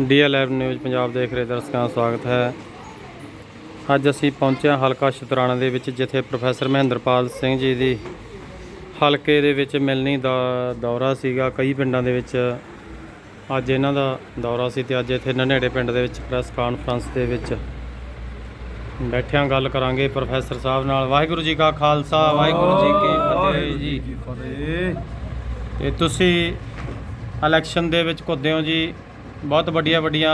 ਡੀਐਲਆਰ news Punjab ਦੇਖ ਰਹੇ ਦਰਸ਼ਕਾਂ ਦਾ ਸਵਾਗਤ ਹੈ। ਅੱਜ ਅਸੀਂ ਪਹੁੰਚੇ ਹਾਂ ਹਲਕਾ ਸ਼ਤਰਾਣਾ ਦੇ ਵਿੱਚ ਜਿੱਥੇ ਪ੍ਰੋਫੈਸਰ ਮਹਿੰਦਰਪਾਲ ਸਿੰਘ ਜੀ ਦੀ ਹਲਕੇ ਦੇ ਵਿੱਚ ਮਿਲਣੀ ਦਾ ਦੌਰਾ ਸੀਗਾ। ਕਈ ਪਿੰਡਾਂ ਦੇ ਵਿੱਚ ਅੱਜ ਇਹਨਾਂ ਦਾ ਦੌਰਾ ਸੀ ਤੇ ਅੱਜ ਇੱਥੇ ਨਨੇੜੇ ਪਿੰਡ ਦੇ ਵਿੱਚ ਪ੍ਰੈਸ ਕਾਨਫਰੰਸ ਦੇ ਵਿੱਚ ਬੈਠਿਆਂ ਗੱਲ ਕਰਾਂਗੇ ਪ੍ਰੋਫੈਸਰ ਸਾਹਿਬ ਨਾਲ। ਵਾਹਿਗੁਰੂ ਜੀ ਕਾ ਖਾਲਸਾ ਵਾਹਿਗੁਰੂ ਜੀ ਕੀ ਫਤਿਹ ਜੀ। ਤੇ ਤੁਸੀਂ ਇਲੈਕਸ਼ਨ ਦੇ ਵਿੱਚ ਘੁੱਦੇ ਹੋ ਜੀ। ਬਹੁਤ ਵੱਡੀਆਂ ਵੱਡੀਆਂ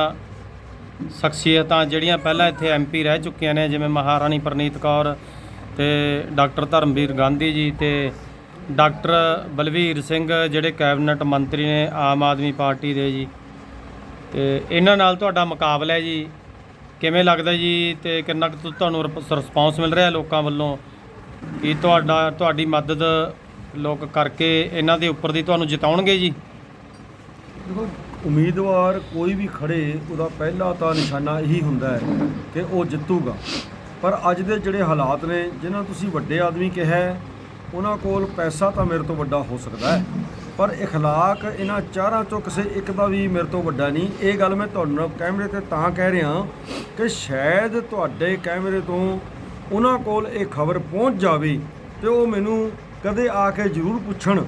ਸ਼ਖਸੀਅਤਾਂ ਜਿਹੜੀਆਂ ਪਹਿਲਾਂ ਇੱਥੇ ਐਮਪੀ ਰਹਿ ਚੁੱਕੀਆਂ ਨੇ, ਜਿਵੇਂ ਮਹਾਰਾਣੀ ਪ੍ਰਨੀਤ ਕੌਰ ਤੇ ਡਾਕਟਰ ਧਰਮਵੀਰ ਗਾਂਧੀ ਜੀ ਤੇ ਡਾਕਟਰ ਬਲਵੀਰ ਸਿੰਘ, ਜਿਹੜੇ ਕੈਬਨਿਟ ਮੰਤਰੀ ਨੇ ਆਮ ਆਦਮੀ ਪਾਰਟੀ ਦੇ ਜੀ। ਤੇ ਇਹਨਾਂ ਨਾਲ ਤੁਹਾਡਾ ਮੁਕਾਬਲਾ ਹੈ ਜੀ। ਕਿਵੇਂ ਲੱਗਦਾ ਜੀ ਤੇ ਕਿੰਨਾ ਕੁ ਤੁਹਾਨੂੰ ਰਿਸਪੌਂਸ ਮਿਲ ਰਿਹਾ ਲੋਕਾਂ ਵੱਲੋਂ? ਕੀ ਤੁਹਾਡਾ, ਤੁਹਾਡੀ ਮਦਦ ਲੋਕ ਕਰਕੇ ਇਹਨਾਂ ਦੇ ਉੱਪਰ ਦੀ ਤੁਹਾਨੂੰ ਜਿਤਾਉਣਗੇ ਜੀ? ਉਮੀਦਵਾਰ ਕੋਈ ਵੀ ਖੜੇ ਉਹਦਾ ਪਹਿਲਾ ਤਾਂ ਨਿਸ਼ਾਨਾ ਇਹੀ ਹੁੰਦਾ ਹੈ ਕਿ ਉਹ ਜਿੱਤੂਗਾ ਪਰ ਅੱਜ ਦੇ ਜਿਹੜੇ ਹਾਲਾਤ ਨੇ ਜਿਨ੍ਹਾਂ ਨੂੰ ਤੁਸੀਂ ਵੱਡੇ ਆਦਮੀ ਕਿਹਾ ਹੈ, ਉਹਨਾਂ ਕੋਲ ਪੈਸਾ ਤਾਂ ਮੇਰੇ ਤੋਂ ਵੱਡਾ ਹੋ ਸਕਦਾ ਹੈ ਪਰ اخلاق ਇਹਨਾਂ ਚਾਰਾਂ ਚੋਂ ਕਿਸੇ ਇੱਕ ਦਾ ਵੀ ਮੇਰੇ ਤੋਂ ਵੱਡਾ ਨਹੀਂ ਇਹ ਗੱਲ ਮੈਂ ਤੁਹਾਨੂੰ ਕੈਮਰੇ ਤੇ ਤਾਂ ਕਹਿ ਰਿਹਾ ਕਿ ਸ਼ਾਇਦ ਤੁਹਾਡੇ ਕੈਮਰੇ ਤੋਂ ਉਹਨਾਂ ਕੋਲ ਇਹ ਖਬਰ ਪਹੁੰਚ ਜਾਵੇ ਤੇ ਉਹ ਮੈਨੂੰ ਕਦੇ ਆ ਕੇ ਜ਼ਰੂਰ ਪੁੱਛਣ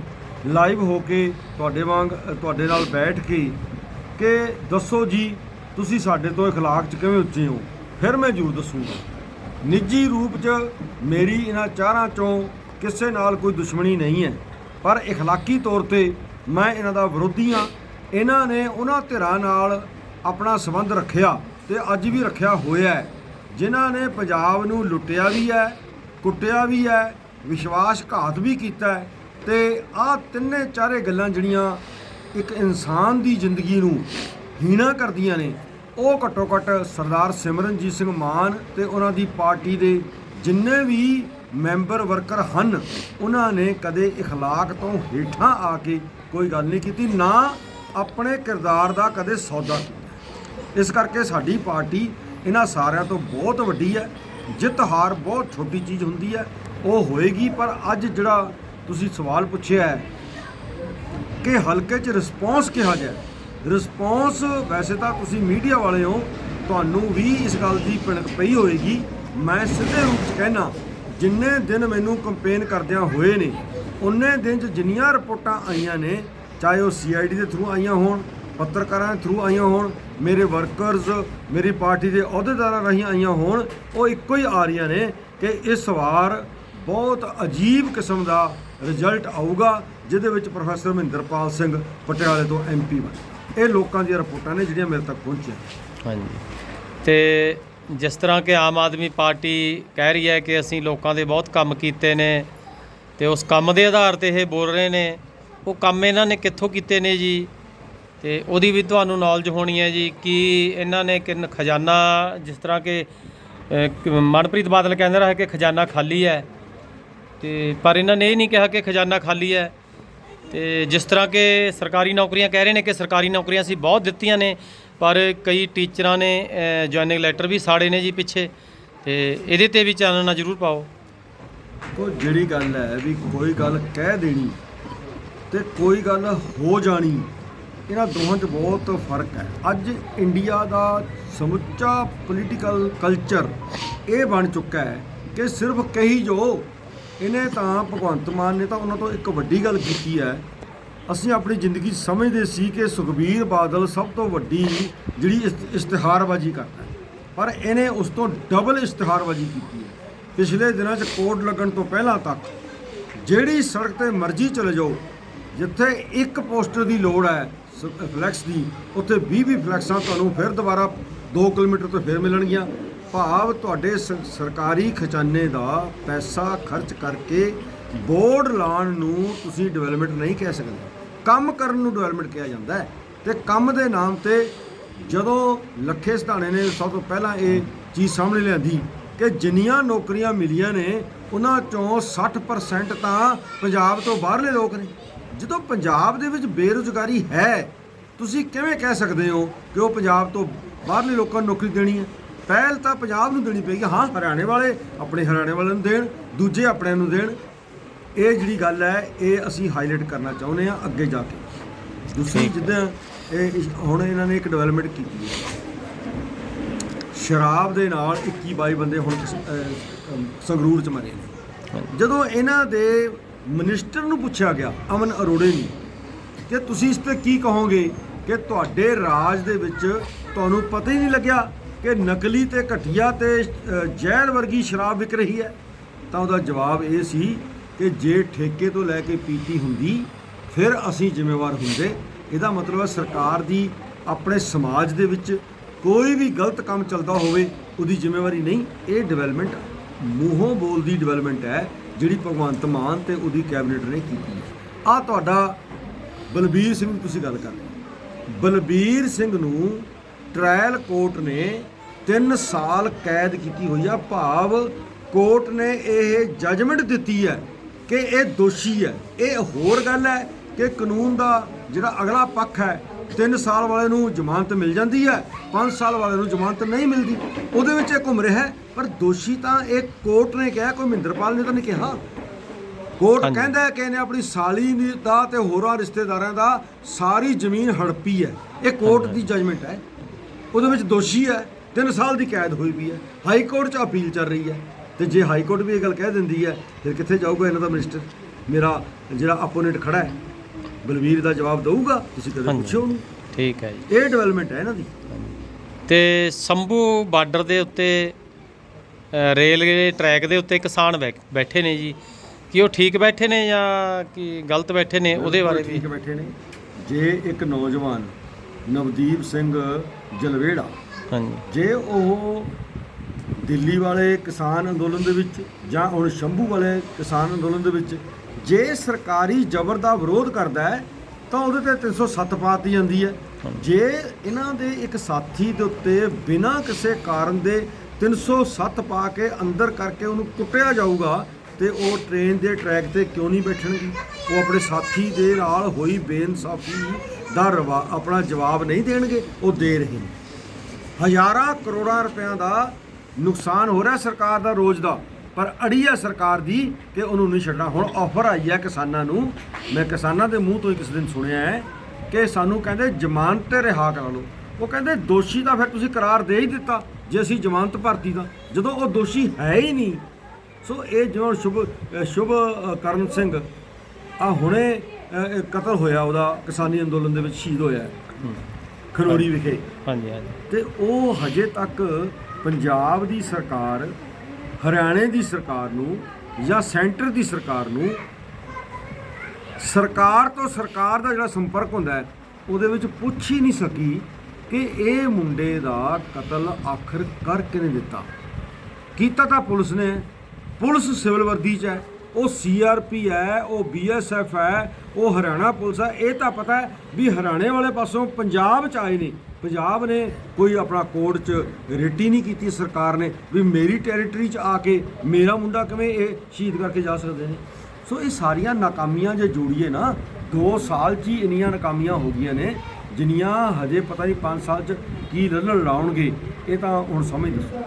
ਲਾਈਵ ਹੋ ਕੇ ਤੁਹਾਡੇ ਵਾਂਗ ਅ, ਤੁਹਾਡੇ ਨਾਲ ਬੈਠ ਕੇ ਕਿ ਦੱਸੋ ਜੀ ਤੁਸੀਂ ਸਾਡੇ ਤੋਂ اخلاق 'ਚ ਕਿਵੇਂ ਉੱਚੇ ਹੋ ਫਿਰ ਮੈਂ ਜ਼ਰੂਰ ਦੱਸੂਗਾ ਨਿੱਜੀ ਰੂਪ 'ਚ ਮੇਰੀ ਇਹਨਾਂ ਚਾਰਾਂ 'ਚੋਂ ਕਿਸੇ ਨਾਲ ਕੋਈ ਦੁਸ਼ਮਣੀ ਨਹੀਂ ਹੈ ਪਰ اخلاقی ਤੌਰ ਤੇ ਮੈਂ ਇਹਨਾਂ ਦਾ ਵਿਰੋਧੀ ਹਾਂ ਇਹਨਾਂ ਨੇ ਉਹਨਾਂ ਧਿਰਾਂ ਨਾਲ ਆਪਣਾ ਸੰਬੰਧ ਰੱਖਿਆ ਤੇ ਅੱਜ ਵੀ ਰੱਖਿਆ ਹੋਇਆ ਹੈ ਜਿਨ੍ਹਾਂ ਨੇ ਪੰਜਾਬ ਨੂੰ ਲੁੱਟਿਆ ਵੀ ਹੈ ਕੁੱਟਿਆ ਵੀ ਹੈ ਵਿਸ਼ਵਾਸਘਾਤ ਵੀ ਕੀਤਾ ਹੈ ਤੇ ਆਹ ਤਿੰਨੇ ਚਾਰੇ ਗੱਲਾਂ ਜਿਹੜੀਆਂ ਇੱਕ ਇਨਸਾਨ ਦੀ ਜ਼ਿੰਦਗੀ ਨੂੰ ਹੀਣਾ ਕਰਦੀਆਂ ਨੇ ਉਹ ਘੱਟੋ ਘੱਟ ਸਰਦਾਰ ਸਿਮਰਨਜੀਤ ਸਿੰਘ ਮਾਨ ਤੇ ਉਹਨਾਂ ਦੀ ਪਾਰਟੀ ਦੇ ਜਿੰਨੇ ਵੀ ਮੈਂਬਰ ਵਰਕਰ ਹਨ ਉਹਨਾਂ ਨੇ ਕਦੇ اخلاق ਤੋਂ ਹੇਠਾਂ ਆ ਕੇ ਕੋਈ ਗੱਲ ਨਹੀਂ ਕੀਤੀ ਨਾ ਆਪਣੇ ਕਿਰਦਾਰ ਦਾ ਕਦੇ ਸੌਦਾ ਕੀਤਾ ਇਸ ਕਰਕੇ ਸਾਡੀ ਪਾਰਟੀ ਇਹਨਾਂ ਸਾਰਿਆਂ ਤੋਂ ਬਹੁਤ ਵੱਡੀ ਹੈ ਜਿੱਤ ਹਾਰ ਬਹੁਤ ਛੋਟੀ ਚੀਜ਼ ਹੁੰਦੀ ਹੈ ਉਹ ਹੋਏਗੀ ਪਰ ਅੱਜ ਜਿਹੜਾ ਤੁਸੀਂ ਸਵਾਲ ਪੁੱਛਿਆ ਹੈ ਕਿ ਹਲਕੇ 'ਚ ਰਿਸਪੌਂਸ ਕਿਹਾ ਜਾਏ ਰਿਸਪੌਂਸ ਵੈਸੇ ਤਾਂ ਤੁਸੀਂ ਮੀਡੀਆ ਵਾਲੇ ਹੋ, ਤੁਹਾਨੂੰ ਵੀ ਇਸ ਗੱਲ ਦੀ ਭਿਣਕ ਪਈ ਹੋਏਗੀ। ਮੈਂ ਸਿੱਧੇ ਰੂਪ 'ਚ ਕਹਿਣਾ ਜਿੰਨੇ ਦਿਨ ਮੈਨੂੰ ਕੰਪੇਨ ਕਰਦਿਆਂ ਹੋਏ ਨੇ ਉਨੇ ਦਿਨ 'ਚ ਜਿੰਨੀਆਂ ਰਿਪੋਰਟਾਂ ਆਈਆਂ ਨੇ, ਚਾਹੇ ਉਹ ਸੀਆਈਡੀ ਦੇ ਥਰੂ ਆਈਆਂ ਹੋਣ, ਪੱਤਰਕਾਰਾਂ ਦੇ ਥਰੂ ਆਈਆਂ ਹੋਣ, ਮੇਰੇ ਵਰਕਰਸ ਮੇਰੀ ਪਾਰਟੀ ਦੇ ਅਹੁਦੇਦਾਰਾਂ ਰਾਹੀਂ ਆਈਆਂ ਹੋਣ, ਉਹ ਇੱਕੋ ਹੀ ਆ ਰਹੀਆਂ ਨੇ ਕਿ ਇਸ ਵਾਰ ਬਹੁਤ ਅਜੀਬ ਕਿਸਮ ਦਾ ਰਿਜ਼ਲਟ ਆਊਗਾ, ਜਿਹਦੇ ਵਿੱਚ ਪ੍ਰੋਫੈਸਰ ਮਹਿੰਦਰਪਾਲ ਸਿੰਘ ਪਟਿਆਲੇ ਤੋਂ ਐਮਪੀ ਬਣੇ। ਇਹ ਲੋਕਾਂ ਦੀਆਂ ਰਿਪੋਰਟਾਂ ਨੇ ਜਿਹੜੀਆਂ ਮੇਰੇ ਤੱਕ ਪਹੁੰਚੀਆਂ। ਹਾਂਜੀ। ਤੇ ਜਿਸ ਤਰ੍ਹਾਂ ਕਿ ਆਮ ਆਦਮੀ ਪਾਰਟੀ ਕਹਿ ਰਹੀ ਹੈ ਕਿ ਅਸੀਂ ਲੋਕਾਂ ਦੇ ਬਹੁਤ ਕੰਮ ਕੀਤੇ ਨੇ, ਤੇ ਉਸ ਕੰਮ ਦੇ ਆਧਾਰ ਤੇ ਇਹ ਬੋਲ ਰਹੇ ਨੇ, ਉਹ ਕੰਮ ਇਹਨਾਂ ਨੇ ਕਿੱਥੋਂ ਕੀਤੇ ਨੇ ਜੀ? ਤੇ ਉਹਦੀ ਵੀ ਤੁਹਾਨੂੰ ਨੌਲੇਜ ਹੋਣੀ ਹੈ ਜੀ, ਕਿ ਇਹਨਾਂ ਨੇ ਕਿੰਨ ਖਜ਼ਾਨਾ, ਜਿਸ ਤਰ੍ਹਾਂ ਕਿ, ਮਨਪ੍ਰੀਤ ਬਾਦਲ ਕਹਿੰਦਾ ਰਿਹਾ ਕਿ ਖਜ਼ਾਨਾ ਖਾਲੀ ਹੈ ਤੇ ਪਰ ਇਹਨਾਂ ਨੇ ਇਹ ਨਹੀਂ ਕਿਹਾ ਕਿ ਖਜ਼ਾਨਾ ਖਾਲੀ ਹੈ। ਤੇ ਜਿਸ ਤਰ੍ਹਾਂ ਕਿ ਸਰਕਾਰੀ ਨੌਕਰੀਆਂ ਕਹਿ ਰਹੇ ਨੇ ਕਿ ਸਰਕਾਰੀ ਨੌਕਰੀਆਂ ਅਸੀਂ ਬਹੁਤ ਦਿੱਤੀਆਂ ਨੇ, ਪਰ ਕਈ ਟੀਚਰਾਂ ਨੇ ਜੁਆਇਨਿੰਗ ਲੈਟਰ ਵੀ ਸਾੜੇ ਨੇ ਜੀ ਪਿੱਛੇ। ਤੇ ਇਹਦੇ ਤੇ ਵੀ ਚਾਨਣਾ ਜ਼ਰੂਰ ਪਾਓ। ਕੋ ਜਿਹੜੀ ਗੱਲ ਹੈ ਵੀ ਕੋਈ ਗੱਲ ਕਹਿ ਦੇਣੀ ਤੇ ਕੋਈ ਗੱਲ ਹੋ ਜਾਣੀ, ਇਹਨਾਂ ਦੋਹਾਂ 'ਚ ਬਹੁਤ ਫ਼ਰਕ ਹੈ। ਅੱਜ ਇੰਡੀਆ ਦਾ ਸਮੁੱਚਾ ਪੋਲੀਟੀਕਲ ਕਲਚਰ ਇਹ ਬਣ ਚੁੱਕਾ ਹੈ ਕਿ ਸਿਰਫ ਕਹੀ ਜੋ ਇਹਨੇ ਤਾਂ ਭਗਵੰਤ ਮਾਨ ਨੇ ਤਾਂ ਉਹਨਾਂ ਤੋਂ ਇੱਕ ਵੱਡੀ ਗੱਲ ਕੀਤੀ ਹੈ। ਅਸੀਂ ਆਪਣੀ ਜ਼ਿੰਦਗੀ ਸਮਝਦੇ ਸੀ ਕਿ ਸੁਖਬੀਰ ਬਾਦਲ ਸਭ ਤੋਂ ਵੱਡੀ ਜਿਹੜੀ ਇਸ਼ਤਿਹਾਰਬਾਜ਼ੀ ਕਰਦਾ ਪਰ ਇਹਨੇ ਉਸ ਤੋਂ ਡਬਲ ਇਸ਼ਤਿਹਾਰਬਾਜ਼ੀ ਕੀਤੀ ਹੈ। ਪਿਛਲੇ ਦਿਨਾਂ 'ਚ ਕੋਡ ਲੱਗਣ ਤੋਂ ਪਹਿਲਾਂ ਤੱਕ ਜਿਹੜੀ ਸੜਕ ਤੇ ਮਰਜ਼ੀ ਚਲੇ ਜਾਓ, ਜਿੱਥੇ ਇੱਕ ਪੋਸਟਰ ਦੀ ਲੋੜ ਹੈ ਸ- ਫਲੈਕਸ ਦੀ, ਉੱਥੇ 20 20 ਫਲੈਕਸਾਂ ਤੁਹਾਨੂੰ ਫਿਰ ਦੁਬਾਰਾ 2 ਕਿਲੋਮੀਟਰ ਤੋਂ ਫਿਰ ਮਿਲਣਗੀਆਂ। ਭਾਵ ਤੁਹਾਡੇ ਸ- ਸਰਕਾਰੀ ਖਜ਼ਾਨੇ ਦਾ ਪੈਸਾ ਖਰਚ ਕਰਕੇ ਬੋਰਡ ਲਾਉਣ ਨੂੰ ਤੁਸੀਂ ਡਿਵੈਲਪਮੈਂਟ ਨਹੀਂ ਕਹਿ ਸਕਦੇ। ਕੰਮ ਕਰਨ ਨੂੰ ਡਿਵੈਲਪਮੈਂਟ ਕਿਹਾ ਜਾਂਦਾ ਹੈ। ਤੇ ਕੰਮ ਦੇ ਨਾਮ ਤੇ ਜਦੋਂ ਲੱਖੇ ਸਿਧਾਣੇ ਨੇ ਸਭ ਤੋਂ ਪਹਿਲਾਂ ਇਹ ਚੀਜ਼ ਸਾਹਮਣੇ ਲਿਆਂਦੀ ਕਿ ਜਿੰਨੀਆਂ ਨੌਕਰੀਆਂ ਮਿਲੀਆਂ ਨੇ, ਉਹਨਾਂ ਚੋਂ 60% ਤਾਂ ਪੰਜਾਬ ਤੋਂ ਬਾਹਰਲੇ ਲੋਕ ਨੇ। ਜਦੋਂ ਪੰਜਾਬ ਦੇ ਵਿੱਚ ਬੇਰੁਜ਼ਗਾਰੀ ਹੈ, ਤੁਸੀਂ ਕਿਵੇਂ ਕਹਿ ਸਕਦੇ ਹੋ ਕਿ ਉਹ ਪੰਜਾਬ ਤੋਂ ਬਾਹਰਲੇ ਲੋਕਾਂ ਨੂੰ ਨੌਕਰੀ ਦੇਣੀ ਹੈ? ਪਹਿਲ ਤਾਂ ਪੰਜਾਬ ਨੂੰ ਦੇਣੀ ਪਏਗੀ। ਹਾਂ ਹਰਿਆਣੇ ਵਾਲੇ ਆਪਣੇ ਹਰਿਆਣੇ ਵਾਲਿਆਂ ਨੂੰ ਦੇਣ ਦੂਜੇ ਆਪਣਿਆਂ ਨੂੰ ਦੇਣ। ਇਹ ਜਿਹੜੀ ਗੱਲ ਹੈ ਇਹ ਅਸੀਂ ਹਾਈਲਾਈਟ ਕਰਨਾ ਚਾਹੁੰਦੇ ਹਾਂ ਅੱਗੇ ਜਾ ਕੇ। ਦੂਸਰੀ ਜਿੱਦਾਂ ਇਹ ਹੁਣ ਇਹਨਾਂ ਨੇ ਇੱਕ ਡਿਵੈਲਪਮੈਂਟ ਕੀਤੀ ਹੈ। ਸ਼ਰਾਬ ਦੇ ਨਾਲ 21 22 ਬੰਦੇ ਹੁਣ ਸੰਗਰੂਰ ਚ ਮਰੇ ਨੇ। ਜਦੋਂ ਇਹਨਾਂ ਦੇ ਮਿਨਿਸਟਰ ਨੂੰ ਪੁੱਛਿਆ ਗਿਆ ਅਮਨ ਅਰੋੜੇ ਨੂੰ ਕਿ ਤੁਸੀਂ ਇਸ ਤੇ ਕੀ ਕਹੋਗੇ? ਕਿ ਤੁਹਾਡੇ ਰਾਜ ਦੇ ਵਿੱਚ ਤੁਹਾਨੂੰ ਪਤਾ ਹੀ ਨਹੀਂ ਲੱਗਿਆ ਕਿ ਨਕਲੀ ਤੇ ਘਟੀਆ ਤੇ ਜ਼ਹਿਰ ਵਰਗੀ ਸ਼ਰਾਬ ਵਿਕ ਰਹੀ ਹੈ। ਤਾਂ ਉਹਦਾ ਜਵਾਬ ਇਹ ਸੀ ਕਿ ਜੇ ਠੇਕੇ ਤੋਂ ਲੈ ਕੇ ਪੀਤੀ ਹੁੰਦੀ, ਫਿਰ ਅਸੀਂ ਜ਼ਿੰਮੇਵਾਰ ਹੁੰਦੇ। ਇਹਦਾ ਮਤਲਬ ਹੈ ਸਰਕਾਰ ਦੀ ਆਪਣੇ ਸਮਾਜ ਦੇ ਵਿੱਚ ਕੋਈ ਵੀ ਗਲਤ ਕੰਮ ਚੱਲਦਾ ਹੋਵੇ, ਉਹਦੀ ਜ਼ਿੰਮੇਵਾਰੀ ਨਹੀਂ। ਇਹ ਡਿਵੈਲਪਮੈਂਟ ਮੂੰਹੋਂ ਬੋਲਦੀ ਡਿਵੈਲਪਮੈਂਟ ਹੈ, ਜਿਹੜੀ ਭਗਵੰਤ ਮਾਨ ਤੇ ਉਹਦੀ ਕੈਬਨਿਟ ਨੇ ਕੀਤੀ ਹੈ। ਆ ਤੁਹਾਡਾ ਬਲਬੀਰ ਸਿੰਘ ਤੁਸੀਂ ਗੱਲ ਕਰ ਰਹੇ ਬਲਬੀਰ ਸਿੰਘ ਨੂੰ ਟ੍ਰਾਇਲ ਕੋਰਟ ਨੇ 3 ਸਾਲ ਕੈਦ ਕੀਤੀ ਹੋਈ ਆ। ਭਾਵ ਕੋਰਟ ਨੇ ਇਹ ਜੱਜਮੈਂਟ ਦਿੱਤੀ ਹੈ ਕਿ ਇਹ ਦੋਸ਼ੀ ਹੈ। ਇਹ ਹੋਰ ਗੱਲ ਹੈ ਕਿ ਕਾਨੂੰਨ ਦਾ ਜਿਹੜਾ ਅਗਲਾ ਪੱਖ ਹੈ 3 ਸਾਲ ਵਾਲੇ ਨੂੰ ਜ਼ਮਾਨਤ ਮਿਲ ਜਾਂਦੀ ਹੈ 5 ਸਾਲ ਵਾਲੇ ਨੂੰ ਜ਼ਮਾਨਤ ਨਹੀਂ ਮਿਲਦੀ। ਉਹਦੇ ਵਿੱਚ ਇਹ ਘੁੰਮ ਰਿਹਾ ਹੈ ਪਰ ਦੋਸ਼ੀ ਤਾਂ ਇਹ ਕੋਰਟ ਨੇ ਕਿਹਾ ਕੋਈ ਮਹਿੰਦਰਪਾਲ ਨੇ ਤਾਂ ਨਹੀਂ ਕਿਹਾ। ਕੋਰਟ। ਕਹਿੰਦਾ ਹੈ ਕਿ ਇਹਨੇ ਆਪਣੀ ਸਾਲੀ ਦੀ- ਦਾ ਤੇ ਹੋਰਾਂ ਰਿਸ਼ਤੇਦਾਰਾਂ ਦਾ ਸਾਰੀ ਜ਼ਮੀਨ ਹੜਪੀ ਹੈ। ਇਹ ਕੋਰਟ ਦੀ ਜਜਮੈਂਟ ਹੈ। ਉਹਦੇ ਵਿੱਚ ਦੋਸ਼ੀ ਹੈ 3 ਸਾਲ ਦੀ ਕੈਦ ਹੋਈ ਵੀ ਹੈ ਹਾਈ ਕੋਰਟ 'ਚ ਅਪੀਲ ਚੱਲ ਰਹੀ ਹੈ ਤੇ ਜੇ ਹਾਈ ਕੋਰਟ ਵੀ ਇਹ ਗੱਲ ਕਹਿ ਦਿੰਦੀ ਹੈ ਫਿਰ ਕਿੱਥੇ ਜਾਊਗਾ ਇਹਨਾਂ ਦਾ ਮਿਨਿਸਟਰ? ਮੇਰਾ ਜਿਹੜਾ ਆਪੋਨੈਂਟ ਖੜਾ ਹੈ ਬਲਵੀਰ ਦਾ ਜਵਾਬ ਦਊਗਾ ਤੁਸੀਂ ਕਦੇ। ਪੁੱਛਿਓ ਉਹਨੂੰ। ਠੀਕ ਹੈ ਜੀ। ਇਹ ਡਿਵੈਲਪਮੈਂਟ ਹੈ ਇਹਨਾਂ ਦੀ। ਤੇ ਸੰਭੂ ਬਾਰਡਰ ਦੇ ਉੱਤੇ ਰੇਲਵੇ ਟਰੈਕ ਦੇ ਉੱਤੇ ਕਿਸਾਨ ਬੈਠੇ ਨੇ ਜੀ। ਕੀ ਉਹ ਠੀਕ ਬੈਠੇ ਨੇ ਜਾਂ ਕੀ ਗਲਤ ਬੈਠੇ ਨੇ ਉਹਦੇ ਬਾਰੇ ਵੀ? ਠੀਕ ਬੈਠੇ ਨੇ। ਜੇ ਇੱਕ ਨੌਜਵਾਨ ਨਵਦੀਪ ਸਿੰਘ ਜਲਵੇੜਾ। ਹਾਂਜੀ। ਜੇ ਉਹ ਦਿੱਲੀ ਵਾਲੇ ਕਿਸਾਨ ਅੰਦੋਲਨ ਦੇ ਵਿੱਚ ਜਾਂ ਹੁਣ ਸ਼ੰਭੂ ਵਾਲੇ ਕਿਸਾਨ ਅੰਦੋਲਨ ਦੇ ਵਿੱਚ ਜੇ ਸਰਕਾਰੀ ਜ਼ਬਰ ਦਾ ਵਿਰੋਧ ਕਰਦਾ ਹੈ ਤਾਂ ਉਹਦੇ ਤੇ 307 ਪਾਤੀ ਜਾਂਦੀ ਹੈ। ਜੇ ਇਹਨਾਂ ਦੇ ਇੱਕ ਸਾਥੀ ਦੇ ਉੱਤੇ ਬਿਨਾਂ ਕਿਸੇ ਕਾਰਨ ਦੇ 307 ਪਾ ਕੇ ਅੰਦਰ ਕਰਕੇ ਉਹਨੂੰ ਕੁੱਟਿਆ ਜਾਊਗਾ ਤੇ ਉਹ ਟ੍ਰੇਨ ਦੇ ਟਰੈਕ ਤੇ ਕਿਉਂ ਨਹੀਂ ਬੈਠਣਗੇ? ਉਹ ਆਪਣੇ ਸਾਥੀ ਦੇ ਨਾਲ ਹੋਈ ਬੇਇਨਸਾਫੀ ਦਾ ਰਵਾ ਆਪਣਾ ਜਵਾਬ ਨਹੀਂ ਦੇਣਗੇ ਉਹ ਦੇ ਰਹੇ ਨੇ। ਹਜ਼ਾਰਾਂ ਕਰੋੜਾਂ ਰੁਪਇਆਂ ਦਾ ਨੁਕਸਾਨ ਹੋ ਰਿਹਾ ਸਰਕਾਰ ਦਾ ਰੋਜ਼ ਦਾ ਪਰ ਅੜੀ ਹੈ ਸਰਕਾਰ ਦੀ ਕਿ ਉਹਨੂੰ ਨਹੀਂ ਛੱਡਣਾ। ਹੁਣ ਆਫਰ ਆਈ ਹੈ ਕਿਸਾਨਾਂ ਨੂੰ। ਮੈਂ ਕਿਸਾਨਾਂ ਦੇ ਮੂੰਹ ਤੋਂ ਹੀ ਕਿਸੇ ਦਿਨ ਸੁਣਿਆ ਹੈ ਕਿ ਸਾਨੂੰ ਕਹਿੰਦੇ ਜ਼ਮਾਨਤ ਤੇ ਰਿਹਾ ਕਰਾ ਲਓ। ਉਹ ਕਹਿੰਦੇ ਦੋਸ਼ੀ ਤਾਂ ਫਿਰ ਤੁਸੀਂ ਕਰਾਰ ਦੇ ਹੀ ਦਿੱਤਾ ਜੇ ਅਸੀਂ ਜ਼ਮਾਨਤ ਭਰਤੀ ਦਾ ਜਦੋਂ ਉਹ ਦੋਸ਼ੀ ਹੈ ਹੀ ਨਹੀਂ ਸੋ ਇਹ ਜਿਵੇਂ ਸ਼ੁਭ ਸ਼ੁਭ ਅ, ਕਰਨ ਸਿੰਘ ਆ ਹੁਣੇ ਇਹ ਕਤਲ ਹੋਇਆ ਉਹਦਾ ਕਿਸਾਨੀ ਅੰਦੋਲਨ ਦੇ ਵਿੱਚ ਸ਼ਹੀਦ ਹੋਇਆ ਹੈ, ਖਨੌਰੀ ਵਿਖੇ। ਹਾਂਜੀ ਹਾਂਜੀ। ਤੇ ਉਹ ਹਜੇ ਤੱਕ ਪੰਜਾਬ ਦੀ ਸਰਕਾਰ ਹਰਿਆਣੇ ਦੀ ਸਰਕਾਰ ਨੂੰ ਜਾਂ ਸੈਂਟਰ ਦੀ ਸਰਕਾਰ ਨੂੰ ਸਰਕਾਰ ਤੋਂ ਸਰਕਾਰ ਦਾ ਜਿਹੜਾ ਸੰਪਰਕ ਹੁੰਦਾ ਹੈ ਉਹਦੇ ਵਿੱਚ ਪੁੱਛ ਹੀ ਨਹੀਂ ਸਕੀ ਕਿ ਇਹ ਮੁੰਡੇ ਦਾ ਕਤਲ ਆਖਰ ਕਰ ਕਿਨੇ ਦਿੱਤਾ। ਕੀਤਾ ਤਾਂ ਪੁਲਿਸ ਨੇ ਪੁਲਿਸ ਸਿਵਲ ਵਰਦੀ ਚ ਹੈ। ਉਹ ਸੀਆਰਪੀ ਹੈ, ਉਹ ਬੀਐਸਐਫ ਹੈ, ਉਹ ਹਰਿਆਣਾ ਪੁਲਿਸ ਹੈ। ਇਹ ਤਾਂ ਪਤਾ ਹੈ ਵੀ ਹਰਿਆਣੇ ਵਾਲੇ ਪਾਸੋਂ ਪੰਜਾਬ ਚ ਆਏ ਨੇ। ਪੰਜਾਬ ਨੇ ਕੋਈ ਆਪਣਾ ਕੋਰਟ ਚ ਰੇਟੀ ਨਹੀਂ ਕੀਤੀ ਸਰਕਾਰ ਨੇ ਵੀ ਮੇਰੀ ਟੈਰੀਟਰੀ ਚ ਆ ਕੇ ਮੇਰਾ ਮੁੰਡਾ ਕਿਵੇਂ ਇਹ ਸ਼ਹੀਦ ਕਰਕੇ ਜਾ ਸਕਦੇ ਨੇ। ਸੋ ਇਹ ਸਾਰੀਆਂ ਨਾਕਾਮੀਆਂ ਜੇ ਜੋੜੀਏ ਨਾ 2 ਸਾਲ 'ਚ ਹੀ ਇੰਨੀਆਂ ਨਾਕਾਮੀਆਂ ਹੋ ਗਈਆਂ ਨੇ, ਜਿੰਨੀਆਂ ਹਜੇ ਪਤਾ ਨਹੀਂ 5 ਸਾਲ 'ਚ ਕੀ ਰਲਣ ਲਾਉਣਗੇ, ਇਹ ਤਾਂ ਹੁਣ ਸਮਝ ਦੱਸੋ।